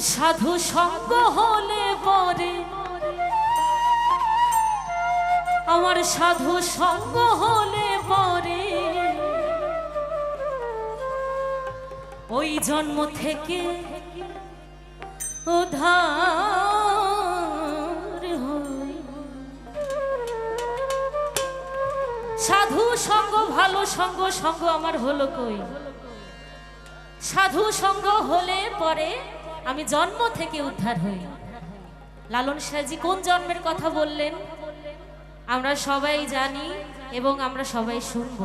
সাধু সঙ্গ হলে পরে। আমার সাধু সঙ্গ হলে পরে। ওই জন্ম থেকে উদ্ধার হই। সাধু সঙ্গ, ভালো সঙ্গ সঙ্গ আমার হলো কই? সাধু সঙ্গ হলে পরে আমি জন্ম থেকে উদ্ধার হই। লালন সাহাজি কোন জন্মের কথা বললেন? আমরা সবাই জানি এবং আমরা সবাই শুনব।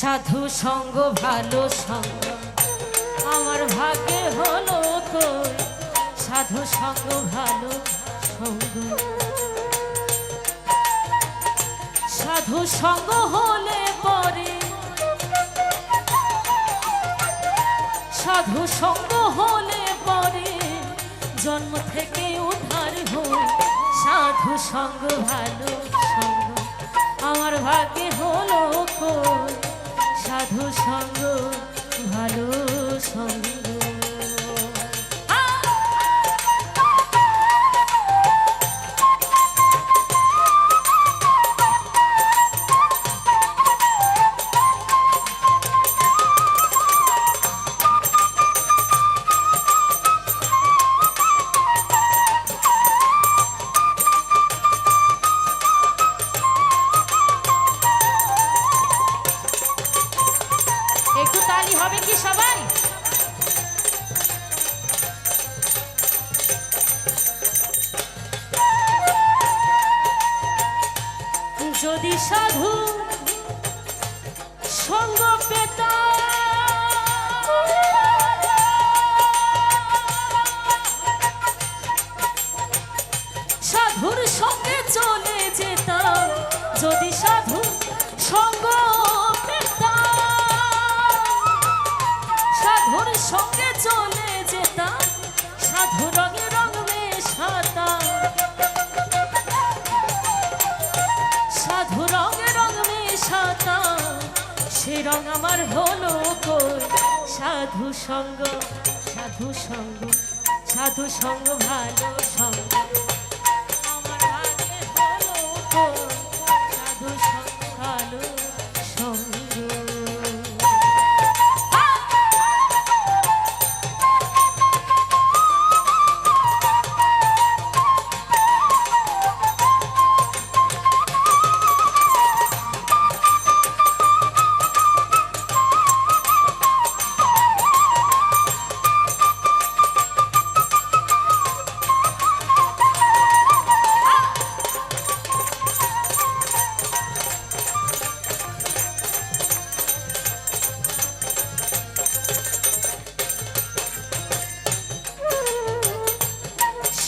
সাধু সঙ্গ, ভালো সঙ্গ, আমার ভাগ্যে হলো কই? সাধু সঙ্গ, ভালো সঙ্গ। সাধু সঙ্গ হলে পরে সাধু সঙ্গ হলে পরে জন্ম থেকে উদ্ধার হই। সাধু সঙ্গ, ভালো সঙ্গ। আমার ভাগ্যে হলো সাধু সঙ্গ, ভালো সঙ্গ। যদি সাধু সঙ্গ সাধুর সঙ্গে রং আমার হলো কই? সাধু সঙ্গ সাধু সঙ্গ সাধু সঙ্গ, ভালো সঙ্গ। আমার আগে হলো কই?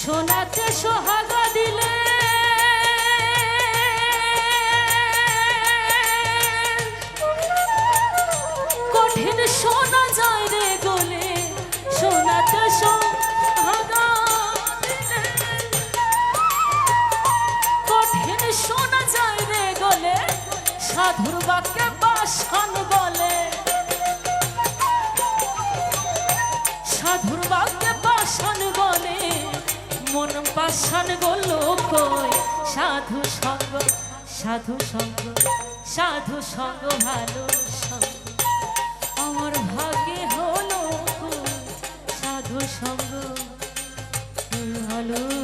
সোনাতে সোহাগা দিলে। কঠিন সোনা যায় রে গলে সোনাতে সোহাগা কঠিন সোনা যায় রে গলে, সাধুর বাক্যে বাসন বলে। মন গোলো কই সাধু সঙ্গ সাধু সঙ্গ সাধু সঙ্গ, ভালো সঙ্গ। আমার ভাগ্যে হলো সাধু সঙ্গ, ভালো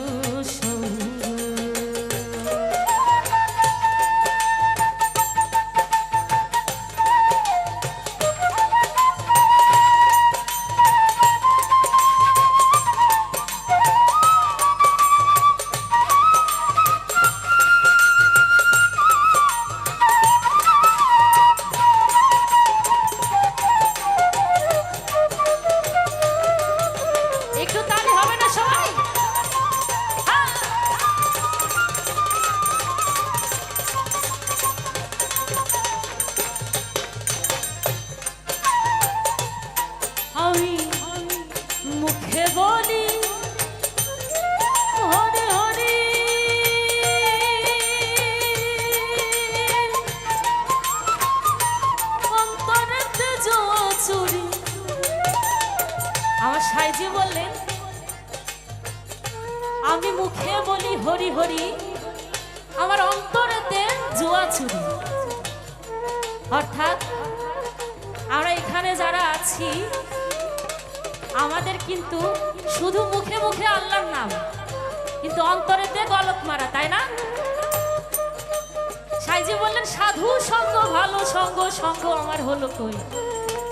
আমার সাইজি বললেন, আমি মুখে বলি হরি হরি, আমার অন্তরেতে জুয়া চুরি অর্থাৎ আমরা এখানে যারা আছি, আমাদের কিন্তু শুধু মুখে মুখে আল্লাহর নাম, কিন্তু অন্তরেতে গলত মারা, তাই না? সাইজি বললেন, সাধু সঙ্গ ভালো সঙ্গ সঙ্গ আমার হলো কই?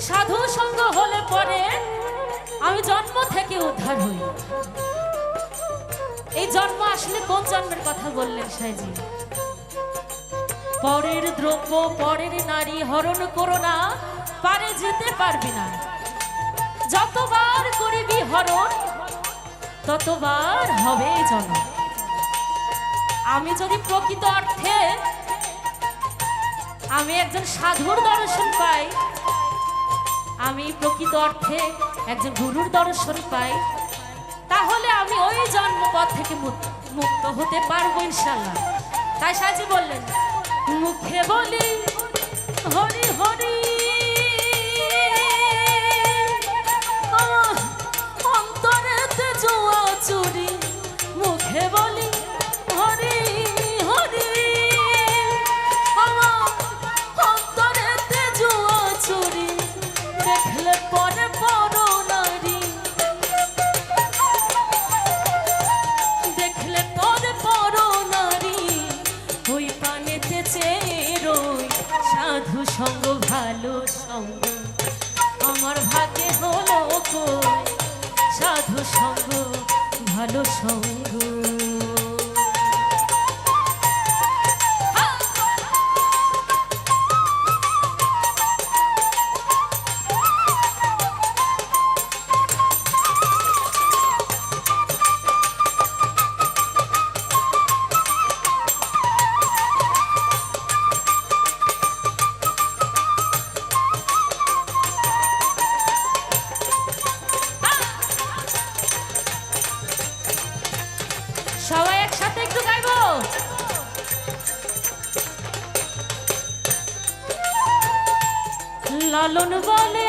সাধু সঙ্গ হলে পরে আমি জন্ম থেকে উদ্ধার হই। এই জন্ম আসলে কোন জন্মের কথা বললেন সাইজি? পরের দ্রব্য, পরের নারী হরণ করো না, পারে যেতে পারবি না। যতবার করিবি হরণ, ততবার হবে জন্ম। আমি যদি প্রকৃত অর্থে আমি একজন সাধুর দর্শন পাই, আমি প্রকৃত অর্থে একজন গুরুর দর্শন পাই, তাহলে আমি ওই জন্মপথ থেকে মুক্ত- হতে পারব ইনশাল্লাহ। তাই সাজি বললেন, মুখে বলি, হরি হরি সঙ্গ ভালো সঙ্গ। সবাই একসাথে একটু গাইবো। লালন বলে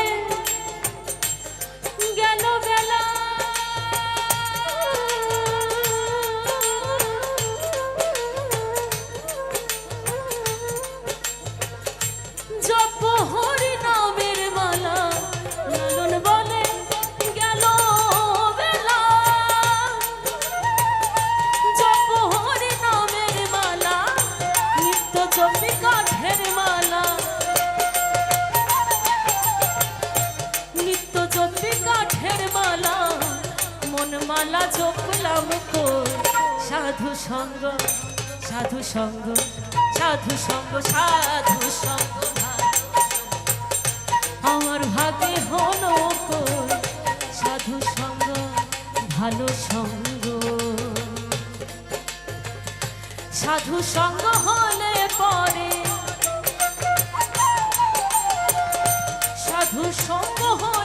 মালা জপলাম সাধু সঙ্গ সাধু সঙ্গ সাধু সঙ্গ সাধু সঙ্গ আমার ভাগে হলো সাধু সঙ্গ, ভালো সঙ্গ। সাধু সঙ্গ হলে পরে সাধু সঙ্গ হলে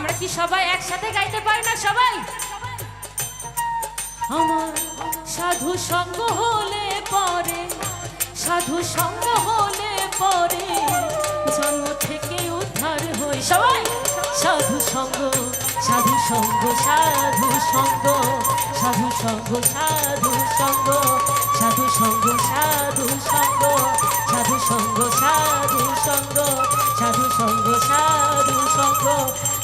আমরা কি সবাই একসাথে গাইতে পারি না সবাই আমার সাধু সঙ্গ হলে পরে সাধু সঙ্গ হলে পরে জন্ম থেকে উদ্ধার হই সবাই সাধু সঙ্গ সাধু সঙ্গ সাধু সঙ্গ সাধু সঙ্গ সাধু সঙ্গ সাধু সঙ্গ সাধু সঙ্গ সাধু সঙ্গ সাধু সঙ্গ সাধু সঙ্গ সাধু সঙ্গ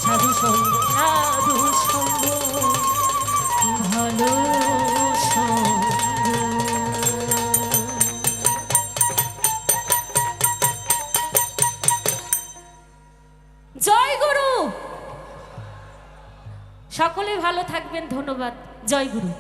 সাধু সঙ্গ সাধু সঙ্গ ভালো জয় গুরু। সকলে ভালো থাকবেন ধন্যবাদ। জয় গুরু।